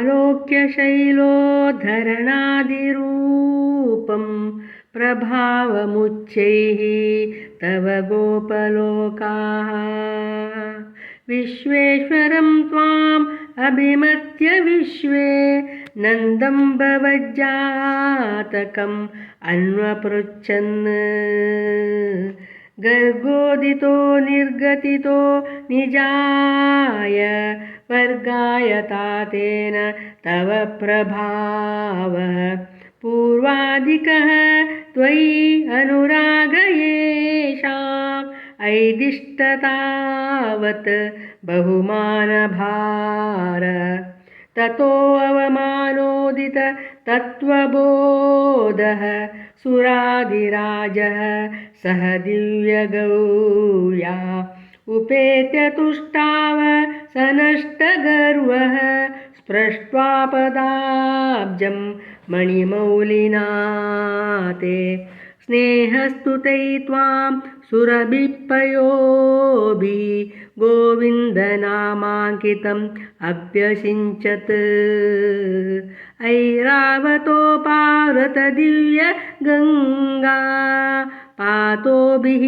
आलोक्यशैलोद्धरणादिरूपं प्रभावमुच्चैः तव गोपलोकाः। विश्वेश्वरं त्वाम् अभिमत्य विश्वे नन्दं भवज्जातकम् अन्वपृच्छन्। गर्गोदितो निर्गतितो निजाय वर्गायता तेन तव प्रभावः। पूर्वाधिकः त्वयि अनुरागयेषाम् ऐदिष्टतावत् बहुमानभार। ततोऽवमानोदित तत्त्वबोधः सुरादिराजः सह दिव्यगौया उपेत्य तुष्टाव स नष्टगर्वः स्पृष्ट्वा मणिमौलिना ते स्नेहस्तुतै त्वां सुरभिपयोभिः गोविन्दनामाङ्कितम् अभ्यसिञ्चत् ऐरावतोपारतदिव्यगङ्गा पातोभिः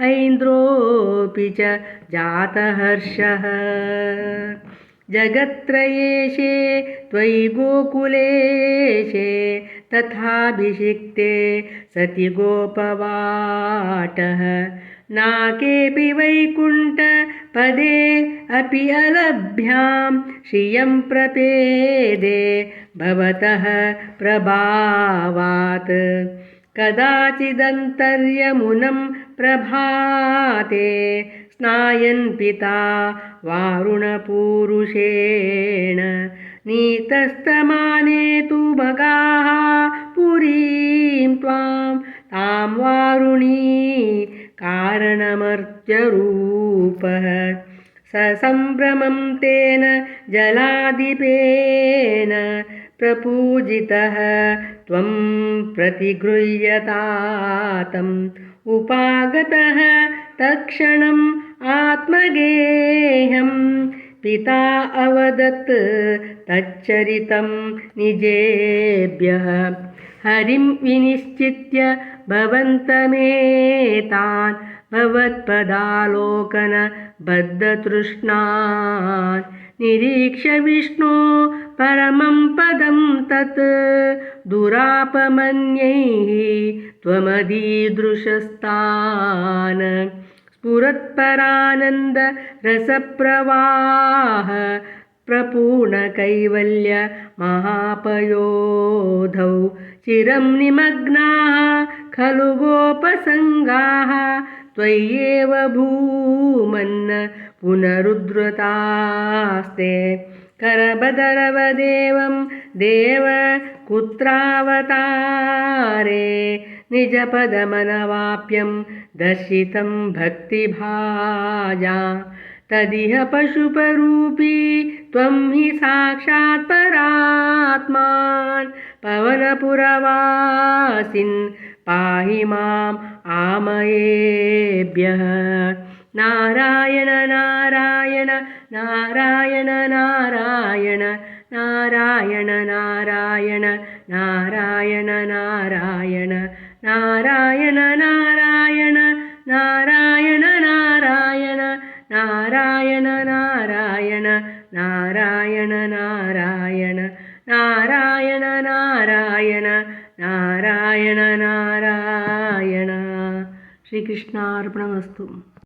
ऐन्द्रोऽपि च जातहर्षः। जगत्त्रयेशे, त्वयि गोकुलेशे, तथाभिषिक्ते सति गोपवाटः नाकेऽपि वैकुण्ठपदे अपि अलभ्यां श्रियं प्रपेदे भवतः प्रभावात्। कदाचिदन्तर्यमुनं प्रभाते स्नायन् पिता वारुणपूरुषेण। नीतस्तमाने तु मगाः पुरीं त्वां। तां वारुणी कारणमर्त्यरूपः। ससम्भ्रमं तेन जलादिपेन प्रपूजितः। त्वं प्रतिगृह्यतातम्। उपागतः तत्क्षणम् आत्मगेहं पिता अवदत् तच्चरितं निजेभ्यः। हरिं विनिश्चित्य भवन्तमेतान् भवत्पदालोकन बद्धतृष्णान् निरीक्ष्य विष्णो परमं पदं तत्। दुरापमन्यैः त्वमदीदृशस्तान् स्फुरत्परानन्दरसप्रवाह प्रपूर्णकैवल्य महापयोधौ। चिरं निमग्नाः खलु गोपसङ्गाः। त्वय्येव भूमन्न पुनरुद्धृतास्ते करबदरवदेवं देव कुत्रावतारे। निजपदमनवाप्यं दर्शितं भक्तिभाजा। तदिह पशुपरूपी त्वं हि साक्षात् परात्मान्। पवनपुरवासिन् पाहि माम् आमयेभ्यः। नारायण നാരായണ നാരായണ നാരായണ നാരായണ നാരായണ നാരായണ നാരായണ നാരായണ നാരായണ നാരായണ നാരായണ നാരായണ നാരായണ നാരായണ നാരായണ നാരായണ നാരായണ നാരായണ നാരായണ ശ്രീകൃഷ്ണാർപ്പണമസ്തു